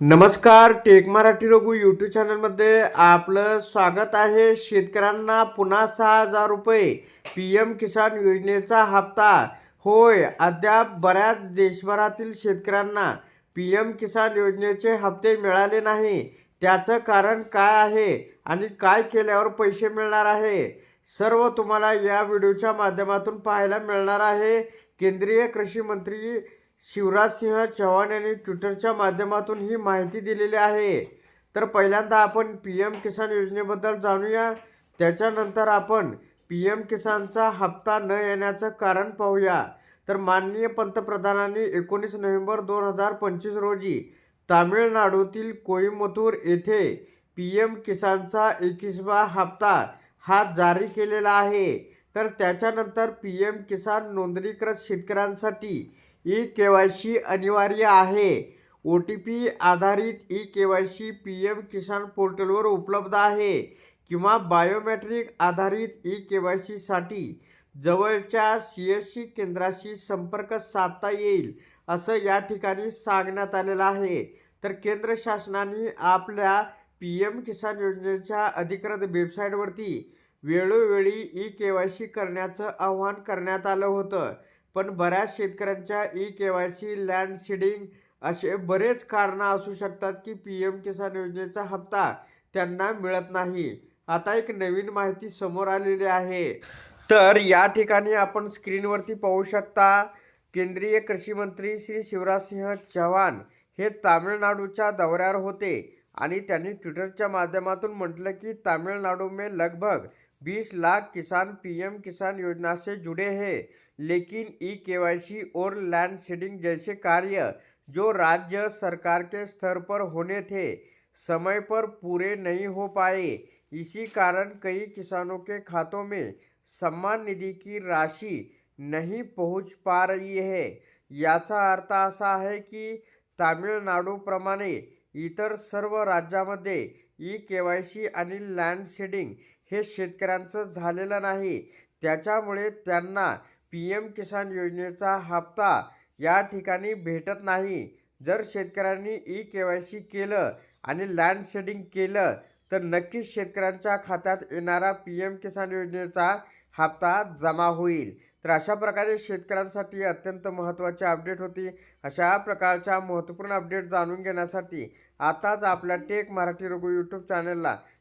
नमस्कार take Marathi Raghu YouTube चॅनलमध्ये आपलं स्वागत आहे. शेतकऱ्यांना पुन्हा सहा हजार रुपये पी एम किसान योजनेचा हप्ता. होय अद्याप बऱ्याच देशभरातील शेतकऱ्यांना पी एम किसान योजनेचे हप्ते मिळाले नाही. त्याचं कारण काय आहे आणि काय केल्यावर पैसे मिळणार आहे? सर्व तुम्हाला या व्हिडिओच्या माध्यमातून पाहायला मिळणार आहे. केंद्रीय कृषी मंत्री शिवराज सिंह चौहान यांनी ट्विटरच्या माध्यमातून ही माहिती दिलेली आहे. तर पहिल्यांदा आपण पी एम किसान योजनेबद्दल जाणूया. त्याच्यानंतर आपण पी एम किसानचा हप्ता न येण्याचं कारण पाहूया. तर माननीय पंतप्रधानांनी एकोणीस नोव्हेंबर दोन हजार पंचवीस रोजी तामिळनाडूतील कोईमतूर येथे पी एम किसानचा एकवीसवा हप्ता हा जारी केलेला आहे. तर त्याच्यानंतर पी एम किसान नोंदणीकृत शेतकऱ्यांसाठी ई के वाय सी अनिवार्य आहे. ओ टी पी आधारित E K Y C P M Kisan पोर्टलवर उपलब्ध आहे किंवा बायोमॅट्रिक आधारित ई के वाय सीसाठी जवळच्या सी एस सी केंद्राशी संपर्क साधता येईल असं या ठिकाणी सांगण्यात आलेलं आहे. तर केंद्र शासनाने आपल्या पी एम किसान योजनेच्या अधिकृत वेबसाईटवरती वेळोवेळी ई के वाय सी करण्याचं आवाहन करण्यात आलं होतं. पण बऱ्याच शेतकऱ्यांच्या E K Y C land seeding असे बरेच कारणं असू शकतात की पी एम किसान योजनेचा हप्ता त्यांना मिळत नाही. आता एक नवीन माहिती समोर आलेली आहे. तर या ठिकाणी आपण स्क्रीनवरती पाहू शकता केंद्रीय कृषी मंत्री श्री शिवराजसिंह चव्हाण हे तामिळनाडूच्या दौऱ्यावर होते आणि त्यांनी ट्विटरच्या माध्यमातून म्हटलं की तामिळनाडू में लगभग 20 लाख किसान पीएम किसान योजना से जुड़े हैं, लेकिन ई केवाईसी और लैंड सीडिंग जैसे कार्य जो राज्य सरकार के स्तर पर होने थे, समय पर पूरे नहीं हो पाए। इसी कारण कई किसानों के खातों में सम्मान निधि की राशि नहीं पहुँच पा रही है। याचा अर्थ असा आहे की तामिळनाडूप्रमाणे इतर सर्व राज्यामध्ये ई के वाय सी आणि लँड शेडिंग हे शेतकऱ्यांचं झालेलं नाही. त्याच्यामुळे त्यांना पी एम किसान योजनेचा हप्ता या ठिकाणी भेटत नाही. जर शेतकऱ्यांनी ई के वाय सी केलं आणि लँड शेडिंग केलं तर नक्कीच शेतकऱ्यांच्या खात्यात येणारा पी एम किसान योजनेचा हप्ता जमा होईल. तर अशा प्रकारे शेतकऱ्यांसाठी अत्यंत महत्त्वाची अपडेट होती. अशा प्रकारच्या महत्त्वपूर्ण अपडेट जाणून घेण्यासाठी आताच आपल्या टेक मराठी रघु यूट्यूब चॅनलला